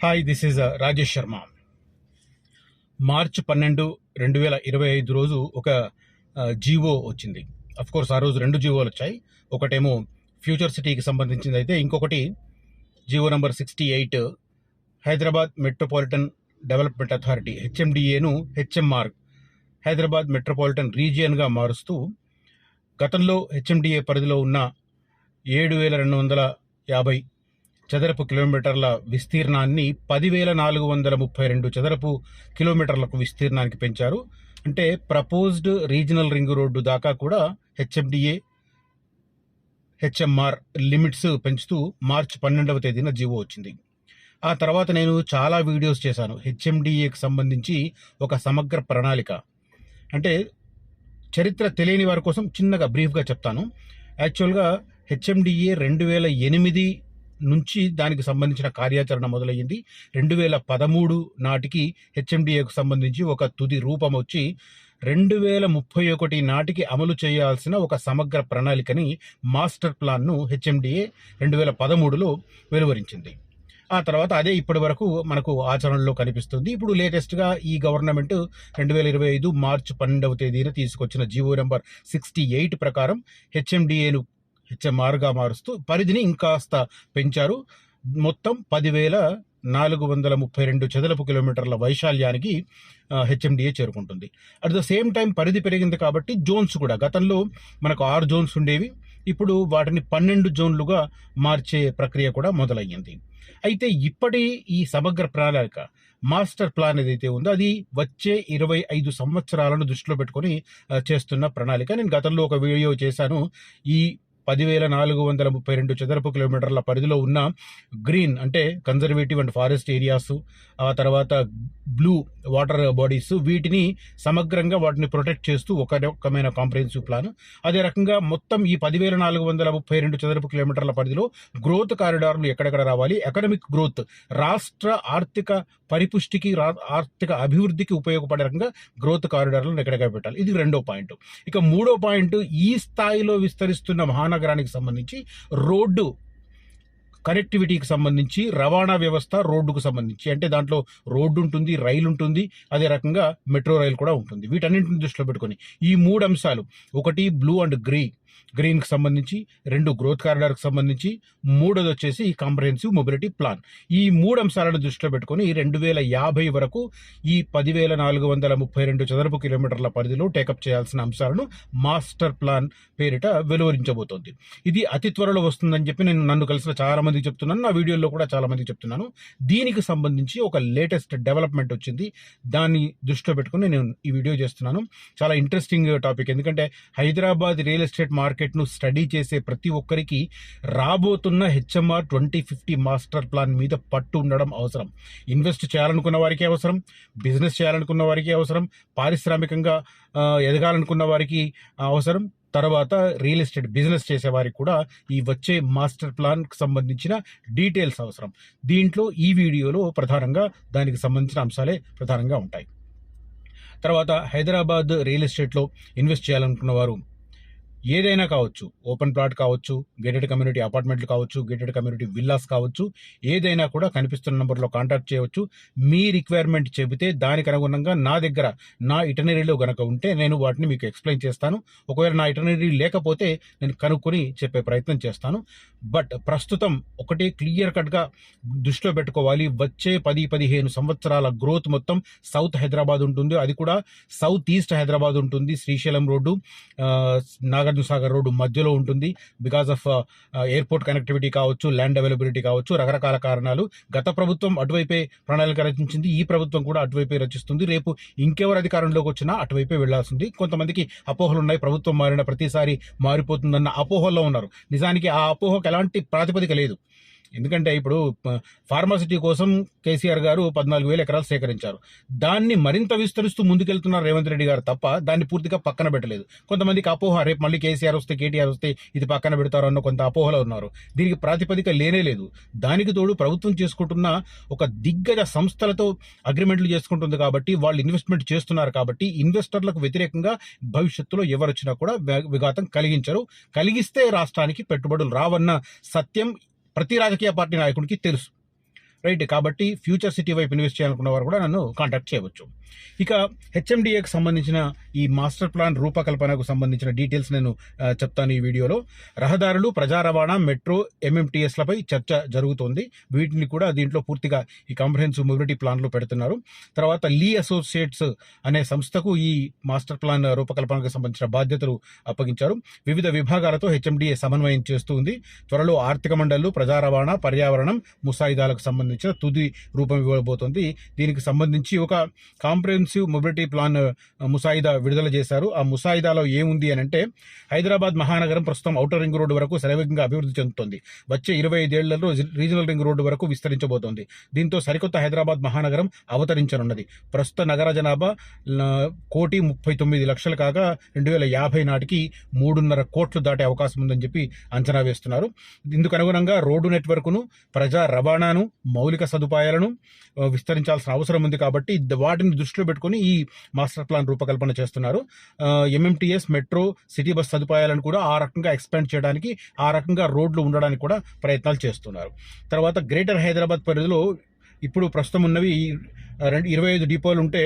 Hi this is Rajesh Sharma March పన్నెండు రెండు వేల ఇరవై ఐదు రోజు ఒక జీవో వచ్చింది. అఫ్ కోర్స్ ఆ రోజు రెండు జీవోలు వచ్చాయి. ఒకటేమో ఫ్యూచర్ సిటీకి సంబంధించింది అయితే ఇంకొకటి GO number sixty eight Hyderabad metropolitan development authority హెచ్ఎండిఏను HMR Hyderabad metropolitan రీజియన్గా మారుస్తూ గతంలో హెచ్ఎండిఏ పరిధిలో ఉన్న ఏడు వేల రెండు వందల యాభై చదరపు కిలోమీటర్ల విస్తీర్ణాన్ని పదివేల నాలుగు వందల ముప్పై రెండు చదరపు కిలోమీటర్లకు విస్తీర్ణానికి పెంచారు. అంటే ప్రపోజ్డ్ రీజనల్ రింగ్ రోడ్డు దాకా కూడా హెచ్ఎండిఏ హెచ్ఎంఆర్ లిమిట్స్ పెంచుతూ మార్చి పన్నెండవ తేదీన జీవో వచ్చింది. ఆ తర్వాత నేను చాలా వీడియోస్ చేశాను. హెచ్ఎండిఏకి సంబంధించి ఒక సమగ్ర ప్రణాళిక. అంటే చరిత్ర తెలియని వారి కోసం చిన్నగా బ్రీఫ్గా చెప్తాను. యాక్చువల్గా హెచ్ఎండిఏ రెండు వేల ఎనిమిది నుంచి దానికి సంబంధించిన కార్యాచరణ మొదలయ్యింది. రెండు వేల పదమూడు నాటికి హెచ్ఎండిఏకు సంబంధించి ఒక తుది రూపం వచ్చి రెండు వేల ముప్పై ఒకటి నాటికి అమలు చేయాల్సిన ఒక సమగ్ర ప్రణాళికని మాస్టర్ ప్లాన్ను హెచ్ఎండిఏ రెండు వేల పదమూడులో వెలువరించింది. ఆ తర్వాత అదే ఇప్పటి వరకు మనకు ఆచరణలో కనిపిస్తుంది. ఇప్పుడు లేటెస్ట్గా ఈ గవర్నమెంట్ రెండు వేల ఇరవై ఐదు మార్చి పన్నెండవ తేదీన తీసుకొచ్చిన జీవో నెంబర్ సిక్స్టీ ఎయిట్ ప్రకారం హెచ్ఎండిఏను హెచ్ఎంఆర్గా మారుస్తూ పరిధిని ఇంకాస్త పెంచారు. మొత్తం పదివేల నాలుగు వందల ముప్పై రెండు చదరపు కిలోమీటర్ల వైశాల్యానికి హెచ్ఎండిఏ చేరుకుంటుంది. అట్ ద సేమ్ టైం పరిధి పెరిగింది కాబట్టి జోన్స్ కూడా. గతంలో మనకు ఆరు జోన్స్ ఉండేవి. ఇప్పుడు వాటిని పన్నెండు జోన్లుగా మార్చే ప్రక్రియ కూడా మొదలయ్యింది. అయితే ఇప్పటి ఈ సమగ్ర ప్రణాళిక మాస్టర్ ప్లాన్ ఏదైతే ఉందో అది వచ్చే ఇరవై ఐదు సంవత్సరాలను దృష్టిలో పెట్టుకొని చేస్తున్న ప్రణాళిక. నేను గతంలో ఒక వీడియో చేశాను. ఈ పదివేల నాలుగు వందల ముప్పై రెండు చదరపు కిలోమీటర్ల పరిధిలో ఉన్న గ్రీన్ అంటే కన్జర్వేటివ్ అండ్ ఫారెస్ట్ ఏరియాస్ ఆ తర్వాత బ్లూ వాటర్ బాడీస్ వీటిని సమగ్రంగా వాటిని ప్రొటెక్ట్ చేస్తూ ఒక రకమైన కాంప్రహెన్సివ్ ప్లాన్. అదే రకంగా మొత్తం ఈ పదివేల నాలుగు వందల ముప్పై రెండు చదరపు కిలోమీటర్ల పరిధిలో గ్రోత్ కారిడార్లు ఎక్కడెక్కడ రావాలి? ఎకనమిక్ గ్రోత్ రాష్ట్ర ఆర్థిక పరిపుష్టికి రా- ఆర్థిక అభివృద్ధికి ఉపయోగపడే రకంగా గ్రోత్ కారిడార్లను ఎక్కడెక్కడ పెట్టాలి? ఇది రెండో పాయింట్. ఇక మూడో పాయింట్ ఈ స్థాయిలో విస్తరిస్తున్న మహానగరానికి సంబంధించి రోడ్డు కనెక్టివిటీకి సంబంధించి రవాణా వ్యవస్థ రోడ్డుకు సంబంధించి. అంటే దాంట్లో రోడ్డు ఉంటుంది రైలు ఉంటుంది అదే రకంగా మెట్రో రైలు కూడా ఉంటుంది. వీటన్నింటిని దృష్టిలో పెట్టుకొని ఈ మూడు అంశాలు ఒకటి బ్లూ అండ్ గ్రీన్. గ్రీన్కి సంబంధించి రెండు గ్రోత్ కారిడార్కి సంబంధించి మూడోది వచ్చేసి కాంప్రహెన్సివ్ మొబిలిటీ ప్లాన్ ఈ మూడు అంశాలను దృష్టిలో పెట్టుకుని రెండు వేల యాభై వరకు ఈ పదివేల నాలుగు వందల ముప్పై రెండు చదరపు కిలోమీటర్ల పరిధిలో టేకప్ చేయాల్సిన అంశాలను మాస్టర్ ప్లాన్ పేరిట వెలువరించబోతోంది. ఇది అతి త్వరలో వస్తుందని చెప్పి నేను నన్ను కలిసిన చాలా మందికి చెప్తున్నాను. నా వీడియోలో కూడా చాలా మందికి చెప్తున్నాను. దీనికి సంబంధించి ఒక లేటెస్ట్ డెవలప్మెంట్ వచ్చింది. దాన్ని దృష్టిలో పెట్టుకుని నేను ఈ వీడియో చేస్తున్నాను. చాలా ఇంట్రెస్టింగ్ టాపిక్ ఎందుకంటే హైదరాబాద్ రియల్ ఎస్టేట్ మార్కెట్ మార్కెట్ను స్టడీ చేసే ప్రతి ఒక్కరికి రాబోతున్న HMR twenty fifty master plan మీద పట్టు ఉండడం అవసరం. ఇన్వెస్ట్ చేయాలనుకున్న వారికి అవసరం. బిజినెస్ చేయాలనుకున్న వారికి అవసరం. పారిశ్రామికంగా ఎదగాలనుకున్న వారికి అవసరం. తర్వాత రియల్ ఎస్టేట్ బిజినెస్ చేసేవారికి కూడా ఈ వచ్చే మాస్టర్ ప్లాన్కి సంబంధించిన డీటెయిల్స్ అవసరం. దీంట్లో ఈ వీడియోలో ప్రధానంగా దానికి సంబంధించిన అంశాలే ప్రధానంగా ఉంటాయి. తర్వాత హైదరాబాద్ రియల్ ఎస్టేట్లో ఇన్వెస్ట్ చేయాలనుకున్న వారు ఏదైనా కావచ్చు ఓపెన్ ప్లాట్ కావచ్చు గేటెడ్ కమ్యూనిటీ అపార్ట్మెంట్లు కావచ్చు గేటెడ్ కమ్యూనిటీ విల్లాస్ కావచ్చు ఏదైనా కూడా కనిపిస్తున్న నెంబర్లో కాంటాక్ట్ చేయవచ్చు. మీ రిక్వైర్మెంట్ చెబితే దానికి అనుగుణంగా నా దగ్గర నా ఇటనరీలో గనక ఉంటే నేను వాటిని మీకు ఎక్స్ప్లెయిన్ చేస్తాను. ఒకవేళ నా ఇటనరీ లేకపోతే నేను కనుక్కొని చెప్పే ప్రయత్నం చేస్తాను. బట్ ప్రస్తుతం ఒకటి క్లియర్ కట్గా దృష్టిలో పెట్టుకోవాలి. వచ్చే పది పదిహేను సంవత్సరాల గ్రోత్ మొత్తం సౌత్ హైదరాబాద్ ఉంటుంది. అది కూడా సౌత్ ఈస్ట్ హైదరాబాద్ ఉంటుంది. శ్రీశైలం రోడ్డు నాగ నాగార్జున సాగర్ రోడ్డు మధ్యలో ఉంటుంది. బికాస్ ఆఫ్ ఎయిర్పోర్ట్ కనెక్టివిటీ కావచ్చు ల్యాండ్ అవైలబిలిటీ కావచ్చు రకరకాల కారణాలు గత ప్రభుత్వం అటువైపే ప్రణాళిక రచించింది. ఈ ప్రభుత్వం కూడా అటువైపే రచిస్తుంది. రేపు ఇంకెవరు అధికారంలోకి వచ్చినా అటువైపే వెళ్ళాల్సింది. కొంతమందికి అపోహలు ఉన్నాయి. ప్రభుత్వం మారిన ప్రతిసారి మారిపోతుందన్న అపోహల్లో ఉన్నారు. నిజానికి ఆ అపోహకు ఎలాంటి ప్రాతిపదిక లేదు. ఎందుకంటే ఇప్పుడు ఫార్మాసిటీ కోసం కేసీఆర్ గారు పద్నాలుగు వేల ఎకరాలు సేకరించారు. దాన్ని మరింత విస్తరిస్తూ ముందుకెళ్తున్నారు రేవంత్ రెడ్డి గారు తప్ప దాన్ని పూర్తిగా పక్కన పెట్టలేదు. కొంతమందికి అపోహ రేపు మళ్ళీ కేసీఆర్ వస్తే కేటీఆర్ వస్తే ఇది పక్కన పెడతారు అన్న కొంత అపోహలో ఉన్నారు. దీనికి ప్రాతిపదిక లేనే లేదు. దానికి తోడు ప్రభుత్వం చేసుకుంటున్న ఒక దిగ్గజ సంస్థలతో అగ్రిమెంట్లు చేసుకుంటుంది కాబట్టి వాళ్ళు ఇన్వెస్ట్మెంట్ చేస్తున్నారు కాబట్టి ఇన్వెస్టర్లకు వ్యతిరేకంగా భవిష్యత్తులో ఎవరు వచ్చినా కూడా విఘాతం కలిగించరు. కలిగిస్తే రాష్ట్రానికి పెట్టుబడులు రావన్న సత్యం ప్రతి రాజకీయ పార్టీ నాయకుడికి తెలుసు. రైట్? కాబట్టి ఫ్యూచర్ సిటీ వైపు ఇన్వెస్ట్ చేయాలనుకున్న వారు కూడా నన్ను కాంటాక్ట్ చేయవచ్చు. ఇక హెచ్ఎండిఏకి సంబంధించిన ఈ మాస్టర్ ప్లాన్ రూపకల్పనకు సంబంధించిన డీటెయిల్స్ నేను చెప్తాను ఈ వీడియోలో. రహదారులు ప్రజా రవాణా మెట్రో ఎంఎంటీఎస్లపై చర్చ జరుగుతోంది. వీటిని కూడా దీంట్లో పూర్తిగా ఈ కాంప్రహెన్సివ్ మొబిలిటీ ప్లాన్లో పెడుతున్నారు. తర్వాత లీ అసోసియేట్స్ అనే సంస్థకు ఈ మాస్టర్ ప్లాన్ రూపకల్పనకు సంబంధించిన బాధ్యతలు అప్పగించారు. వివిధ విభాగాలతో హెచ్ఎండిఏ సమన్వయం చేస్తూ ఉంది. త్వరలో ఆర్థిక మండళ్ళు ప్రజా రవాణా పర్యావరణం ముసాయిదాలకు సంబంధించి సంబంధించిన తుది రూపం ఇవ్వబోతోంది. దీనికి సంబంధించి ఒక కాంప్రహెన్సివ్ మొబిలిటీ ప్లాన్ ముసాయిదా విడుదల చేశారు. ఆ ముసాయిదాలో ఏముంది అని అంటే హైదరాబాద్ మహానగరం ప్రస్తుతం ఔటర్ రింగ్ రోడ్డు వరకు శరవేగంగా అభివృద్ధి చెందుతోంది. వచ్చే ఇరవై ఐదేళ్ళలో రీజనల్ రింగ్ రోడ్డు వరకు విస్తరించబోతోంది. దీంతో సరికొత్త హైదరాబాద్ మహానగరం అవతరించనున్నది. ప్రస్తుత నగర జనాభా కోటి ముప్పై తొమ్మిది లక్షలు కాగా రెండు వేల యాభై నాటికి మూడున్నర కోట్లు దాటే అవకాశం ఉందని చెప్పి అంచనా వేస్తున్నారు. ఇందుకు అనుగుణంగా రోడ్డు నెట్వర్క్ను ప్రజా రవాణాను మౌలిక సదుపాయాలను విస్తరించాల్సిన అవసరం ఉంది కాబట్టి వాటిని దృష్టిలో పెట్టుకుని ఈ మాస్టర్ ప్లాన్ రూపకల్పన చేస్తున్నారు. ఎంఎంటీఎస్ మెట్రో సిటీ బస్ సదుపాయాలను కూడా ఆ రకంగా ఎక్స్పాండ్ చేయడానికి ఆ రకంగా రోడ్లు ఉండడానికి కూడా ప్రయత్నాలు చేస్తున్నారు. తర్వాత గ్రేటర్ హైదరాబాద్ పరిధిలో ఇప్పుడు ప్రస్తుతం ఉన్నవి ఈ రెండు ఇరవై ఐదు డిపోలు ఉంటే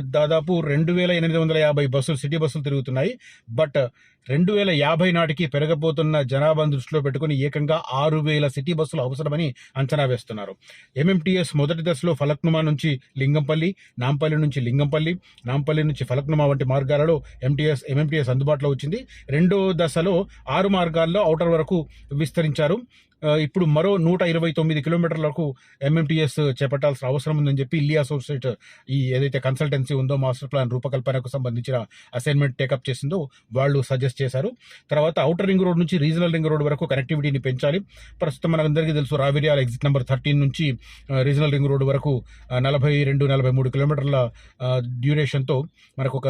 దాదాపు రెండు వేల ఎనిమిది వందల యాభై బస్సులు సిటీ బస్సులు తిరుగుతున్నాయి. బట్ రెండు వేల యాభై నాటికి పెరగబోతున్న జనాభాను దృష్టిలో పెట్టుకుని ఏకంగా ఆరు వేల సిటీ బస్సులు అవసరమని అంచనా వేస్తున్నారు. ఎంఎంటీఎస్ మొదటి దశలో ఫలక్నుమా నుంచి లింగంపల్లి నాంపల్లి నుంచి లింగంపల్లి నాంపల్లి నుంచి ఫలక్నుమా వంటి మార్గాలలో ఎంటీఎస్ ఎంఎంటీఎస్ అందుబాటులో వచ్చింది. రెండో దశలో ఆరు మార్గాల్లో ఔటర్ వరకు విస్తరించారు. ఇప్పుడు మరో నూట ఇరవై తొమ్మిది కిలోమీటర్లకు ఎంఎంటీఎస్ చేపట్టాల్సిన అవసరం ఉందని చెప్పి ఇల్లీ అసోసియేట్ ఈ ఏదైతే కన్సల్టెన్సీ ఉందో మాస్టర్ ప్లాన్ రూపకల్పనకు సంబంధించిన అసైన్మెంట్ టేకప్ చేసిందో వాళ్ళు సజెస్ట్ చేశారు. తర్వాత ఔటర్ రింగ్ రోడ్ నుంచి రీజనల్ రింగ్ రోడ్ వరకు కనెక్టివిటీని పెంచాలి. ప్రస్తుతం మనందరికీ తెలుసు రావిరియాల ఎగ్జిట్ నెంబర్ థర్టీన్ నుంచి రీజనల్ రింగ్ రోడ్ వరకు నలభై రెండు నలభై మూడు కిలోమీటర్ల డ్యూరేషన్తో మనకు ఒక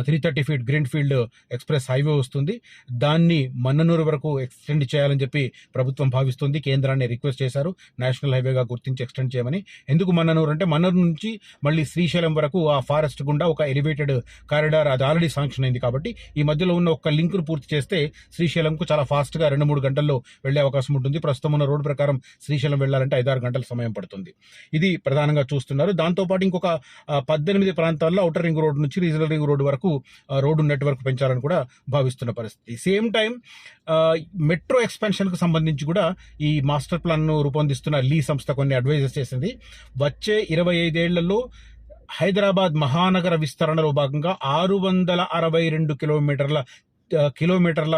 three thirty feet green field express highway వస్తుంది. దాన్ని మన్ననూరు వరకు ఎక్స్టెండ్ చేయాలని చెప్పి ప్రభుత్వం భావిస్తుంది. కేంద్రాన్ని రిక్వెస్ట్ చేశారు. నేషనల్ హైవేగా గుర్తించి ఎక్స్టెండ్ చేయమని. ఎందుకు మన్ననూరు అంటే మన్నూరు నుంచి మళ్ళీ శ్రీశైలం వరకు ఆ ఫారెస్ట్ గుండా ఒక ఎలివేటెడ్ కారిడార్ అది ఆల్రెడీ శాంక్షన్ అయింది కాబట్టి ఈ మధ్యలో ఉన్న ఒక లింక్ను పూర్తి చేస్తే శ్రీశైలంకు చాలా ఫాస్ట్గా రెండు మూడు గంటల్లో వెళ్ళే అవకాశం ఉంటుంది. ప్రస్తుతం ఉన్న రోడ్డు ప్రకారం శ్రీశైలం వెళ్ళాలంటే ఐదారు గంటల సమయం పడుతుంది. ఇది ప్రధానంగా చూస్తున్నారు. దాంతోపాటు ఇంకొక పద్దెనిమిది ప్రాంతాల్లో ఔటర్ రింగ్ రోడ్ నుంచి రీజనల్ రింగ్ రోడ్ వరకు రోడ్డు నెట్వర్క్ పెంచాలని కూడా భావిస్తున్న పరిస్థితి. సేమ్ టైం మెట్రో ఎక్స్పెన్షన్కు సంబంధించి కూడా ఈ మాస్టర్ ప్లాన్ను రూపొందిస్తున్న లీ సంస్థ కొన్ని అడ్వైజెస్ చేసింది. వచ్చే ఇరవై ఐదేళ్ళలో హైదరాబాద్ మహానగర విస్తరణలో భాగంగా ఆరు వందల అరవై రెండు కిలోమీటర్ల కిలోమీటర్ల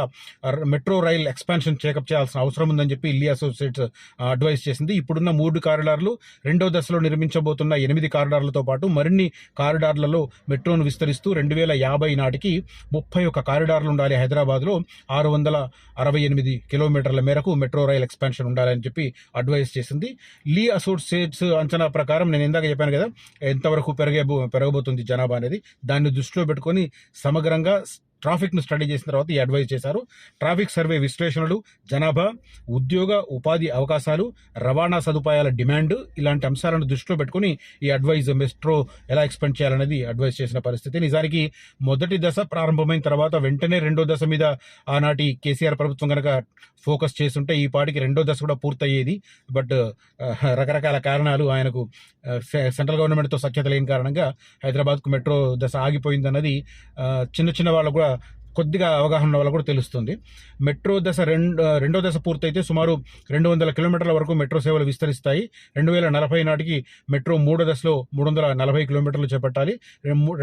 మెట్రో రైల్ ఎక్స్పాన్షన్ చేకప్ చేయాల్సిన అవసరం ఉందని చెప్పి ఇల్లీ అసోసియేట్స్ అడ్వైస్ చేసింది. ఇప్పుడున్న మూడు కారిడార్లు రెండో దశలో నిర్మించబోతున్న ఎనిమిది కారిడార్లతో పాటు మరిన్ని కారిడార్లలో మెట్రోను విస్తరిస్తూ రెండు వేల యాభై నాటికి ముప్పై ఒక కారిడార్లు ఉండాలి హైదరాబాద్లో. ఆరు వందల అరవై ఎనిమిది కిలోమీటర్ల మేరకు మెట్రో రైల్ ఎక్స్పాన్షన్ ఉండాలని చెప్పి అడ్వైస్ చేసింది. లీ అసోసియేట్స్ అంచనా ప్రకారం నేను ఇందాక చెప్పాను కదా ఎంతవరకు పెరగే పెరగబోతుంది జనాభా అనేది. దాన్ని దృష్టిలో పెట్టుకొని సమగ్రంగా ట్రాఫిక్ను స్టడీ చేసిన తర్వాత ఈ అడ్వైజ్ చేశారు. ట్రాఫిక్ సర్వే విశ్లేషణలు జనాభా ఉద్యోగ ఉపాధి అవకాశాలు రవాణా సదుపాయాల డిమాండ్ ఇలాంటి అంశాలను దృష్టిలో పెట్టుకుని ఈ అడ్వైజ్ మెట్రో ఎలా ఎక్స్పెండ్ చేయాలనేది అడ్వైజ్ చేసిన పరిస్థితి. నిజానికి మొదటి దశ ప్రారంభమైన తర్వాత వెంటనే రెండో దశ మీద ఆనాటి కేసీఆర్ ప్రభుత్వం కనుక ఫోకస్ చేస్తుంటే ఈ పాటికి రెండో దశ కూడా పూర్తయ్యేది. బట్ రకరకాల కారణాలు ఆయనకు సె- సెంట్రల్ గవర్నమెంట్తో సఖ్యత లేని కారణంగా హైదరాబాద్కు మెట్రో దశ ఆగిపోయిందన్నది చిన్న చిన్న వాళ్ళకు కూడా కొద్దిగా అవగాహన ఉన్న కూడా తెలుస్తుంది. మెట్రో దశ రెండు రెండో దశ పూర్తయితే సుమారు రెండు వందల కిలోమీటర్ల వరకు మెట్రో సేవలు విస్తరిస్తాయి. రెండు వేల నలభై నాటికి మెట్రో మూడో దశలో మూడు వందల నలభై కిలోమీటర్లు చేపట్టాలి.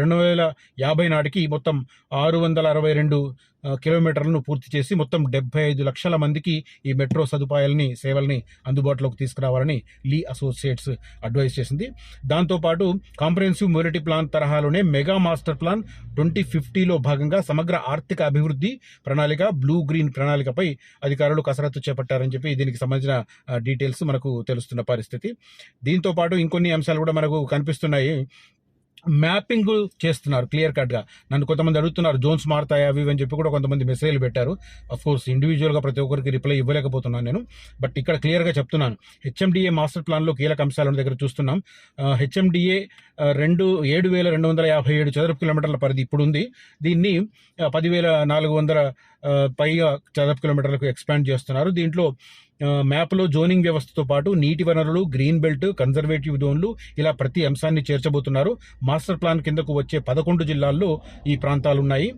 రెండు వేల యాభై నాటికి మొత్తం ఆరు వందల అరవై రెండు కిలోమీటర్లను పూర్తి చేసి మొత్తం డెబ్బై ఐదు లక్షల మందికి ఈ మెట్రో సదుపాయాలని సేవల్ని అందుబాటులోకి తీసుకురావాలని లీ అసోసియేట్స్ అడ్వైస్ చేసింది. దాంతోపాటు కాంప్రహెన్సివ్ మొబిలిటీ ప్లాన్ తరహాలోనే మెగా మాస్టర్ ప్లాన్ ట్వంటీ ఫిఫ్టీలో భాగంగా సమగ్ర ఆర్థిక అభివృద్ధి ప్రణాళిక బ్లూ గ్రీన్ ప్రణాళికపై అధికారులు కసరత్తు చేపట్టారని చెప్పి దీనికి సంబంధించిన డీటెయిల్స్ మనకు తెలుస్తున్న పరిస్థితి. దీంతో పాటు ఇంకొన్ని అంశాలు కూడా మనకు కనిపిస్తున్నాయి. మ్యాపింగ్ చేస్తున్నారు క్లియర్ కట్గా. నన్ను కొంతమంది అడుగుతున్నారు జోన్స్ మారుతాయా? అవి అని చెప్పి కూడా కొంతమంది మెసేజ్లు పెట్టారు. అఫ్ కోర్స్ ఇండివిజువల్గా ప్రతి ఒక్కరికి రిప్లై ఇవ్వలేకపోతున్నాను నేను. బట్ ఇక్కడ క్లియర్గా చెప్తున్నాను. హెచ్ఎండిఏ మాస్టర్ ప్లాన్లో కీలక అంశాలను దగ్గర చూస్తున్నాం. హెచ్ఎండిఏ రెండు ఏడు వేల రెండు వందల యాభై ఏడు చదరపు కిలోమీటర్ల పరిధి ఇప్పుడు ఉంది దీన్ని పదివేల నాలుగు వందల పైగా చదరపు కిలోమీటర్లకు ఎక్స్పాండ్ చేస్తున్నారు. దీంట్లో మ్యాప్లో జోనింగ్ వ్యవస్థతో పాటు నీటి వనరులు గ్రీన్ బెల్ట్ కన్జర్వేటివ్ జోన్లు ఇలా ప్రతి అంశాన్ని చేర్చబోతున్నారు. మాస్టర్ ప్లాన్ కిందకు వచ్చే పదకొండు జిల్లాల్లో ఈ ప్రాంతాలు ఉన్నాయి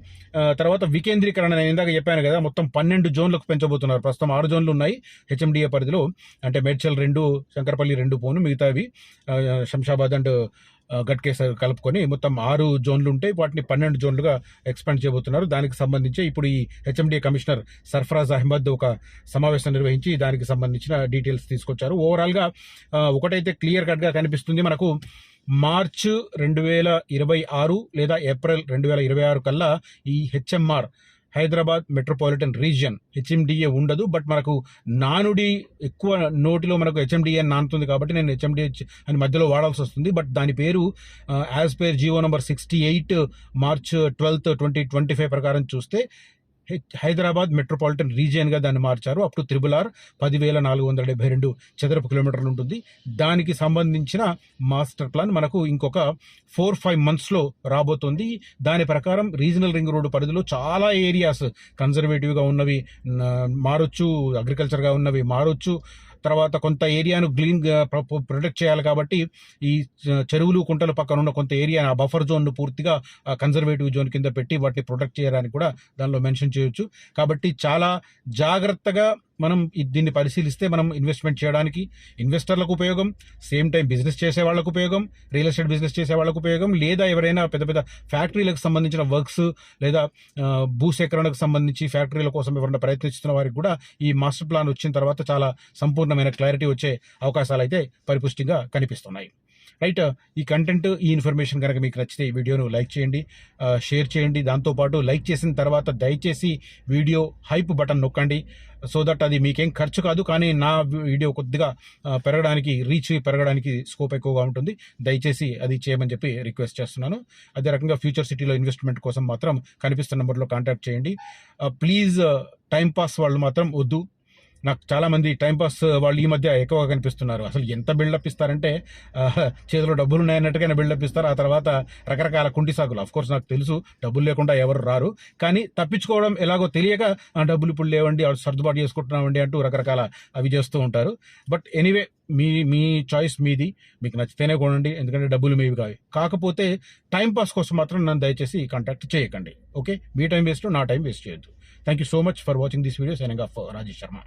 తర్వాత వికేంద్రీకరణ నేను ఇందాక చెప్పాను కదా మొత్తం పన్నెండు జోన్లకు పెంచబోతున్నారు. ప్రస్తుతం ఆరు జోన్లు ఉన్నాయి హెచ్ఎండిఏ పరిధిలో. అంటే మేడ్చల్ రెండు శంకరపల్లి రెండు పోను మిగతావి. శంషాబాద్ అండ్ గట్కేసర్ కలుపుకొని మొత్తం ఆరు జోన్లు ఉంటాయి వాటిని పన్నెండు జోన్లుగా ఎక్స్పాండ్ చేయబోతున్నారు. దానికి సంబంధించి ఇప్పుడు ఈ హెచ్ఎండిఏ కమిషనర్ సర్ఫరాజ్ అహ్మద్ ఒక సమావేశం నిర్వహించి దానికి సంబంధించిన డీటెయిల్స్ తీసుకొచ్చారు. ఓవరాల్గా ఒకటైతే క్లియర్ కట్గా కనిపిస్తుంది మనకు మార్చ్ రెండు వేల ఇరవై ఆరు లేదా ఏప్రిల్ రెండు వేల ఇరవై ఆరు కల్లా ఈ HMR Hyderabad metropolitan region HMDA ఉండదు బట్ మనకు నానుడి ఎక్కువ నోటిలో మనకు హెచ్ఎండిఏ నానుతుంది కాబట్టి నేను హెచ్ఎండిఏ అని మధ్యలో వాడాల్సి వస్తుంది. బట్ దాని పేరు as per GO number sixty eight March twelfth twenty twenty five ప్రకారం చూస్తే హైదరాబాద్ మెట్రోపాలిటన్ రీజియన్గా దాన్ని మార్చారు. అప్ టు త్రిబుల్ ఆర్ పదివేల నాలుగు వందల డెబ్బై రెండు చదరపు కిలోమీటర్లు ఉంటుంది. దానికి సంబంధించిన మాస్టర్ ప్లాన్ మనకు ఇంకొక ఫోర్ ఫైవ్ మంత్స్లో రాబోతుంది. దాని ప్రకారం రీజనల్ రింగ్ రోడ్డు పరిధిలో చాలా ఏరియాస్ కన్జర్వేటివ్గా ఉన్నవి మారొచ్చు అగ్రికల్చర్గా ఉన్నవి మారొచ్చు. తర్వాత కొంత ఏరియాను క్లీన్ ప్రొటెక్ట్ చేయాలి కాబట్టి ఈ చెరువులు కుంటల పక్కన ఉన్న కొంత ఏరియా ఆ బఫర్ జోన్ను పూర్తిగా కన్జర్వేటివ్ జోన్ కింద పెట్టి వాటిని ప్రొటెక్ట్ చేయడానికి కూడా దానిలో మెన్షన్ చేయొచ్చు. కాబట్టి చాలా జాగ్రత్తగా మనం దీన్ని పరిశీలిస్తే మనం ఇన్వెస్ట్మెంట్ చేయడానికి ఇన్వెస్టర్లకు ఉపయోగం సేమ్ టైం బిజినెస్ చేసే వాళ్ళకు ఉపయోగం రియల్ ఎస్టేట్ బిజినెస్ చేసే వాళ్ళకు ఉపయోగం లేదా ఎవరైనా పెద్ద పెద్ద ఫ్యాక్టరీలకు సంబంధించిన వర్క్స్ లేదా భూసేకరణకు సంబంధించి ఫ్యాక్టరీల కోసం ఎవరైనా ప్రయత్నిస్తున్న వారికి కూడా ఈ మాస్టర్ ప్లాన్ వచ్చిన తర్వాత చాలా సంపూర్ణమైన క్లారిటీ వచ్చే అవకాశాలు అయితే పరిపుష్టిగా కనిపిస్తున్నాయి. రైట్ ఈ కంటెంట్ ఈ ఇన్ఫర్మేషన్ కనుక మీకు నచ్చితే ఈ వీడియోను లైక్ చేయండి షేర్ చేయండి. దాంతోపాటు లైక్ చేసిన తర్వాత దయచేసి వీడియో హైప్ బటన్ నొక్కండి. సో దట్ అది మీకేం ఖర్చు కాదు కానీ నా వీడియో కొద్దిగా పెరగడానికి రీచ్ పెరగడానికి స్కోప్ ఎక్కువగా ఉంటుంది. దయచేసి అది చేయమని చెప్పి రిక్వెస్ట్ చేస్తున్నాను. అదే రకంగా ఫ్యూచర్ సిటీలో ఇన్వెస్ట్మెంట్ కోసం మాత్రం కనిపిస్తున్న నెంబర్లో కాంటాక్ట్ చేయండి. ప్లీజ్ టైం పాస్ వాళ్ళు మాత్రం వద్దు. నాకు చాలామంది టైంపాస్ వాళ్ళు ఈ మధ్య ఎక్కువగా కనిపిస్తున్నారు. అసలు ఎంత బిల్డప్ ఇస్తారంటే చేతిలో డబ్బులు ఉన్నాయన్నట్టుగానే బిల్డప్ ఇస్తారు. ఆ తర్వాత రకరకాల కుంటి సాకులు. అఫ్ కోర్స్ నాకు తెలుసు డబ్బులు లేకుండా ఎవరు రారు. కానీ తప్పించుకోవడం ఎలాగో తెలియక డబ్బులు ఇప్పుడు లేవండి సర్దుబాటు చేసుకుంటున్నామండి అంటూ రకరకాల అవి చేస్తూ ఉంటారు. బట్ ఎనీవే మీ మీ చాయిస్ మీది. మీకు నచ్చితేనే కొనండి ఎందుకంటే డబ్బులు మీవి కావి. కాకపోతే టైంపాస్ కోసం మాత్రం నన్ను దయచేసి కాంటాక్ట్ చేయకండి. ఓకే మీ టైం వేస్ట్ నా టైం వేస్ట్ చేయొద్దు. Thank you so much for watching this video signing off Rajesh Sharma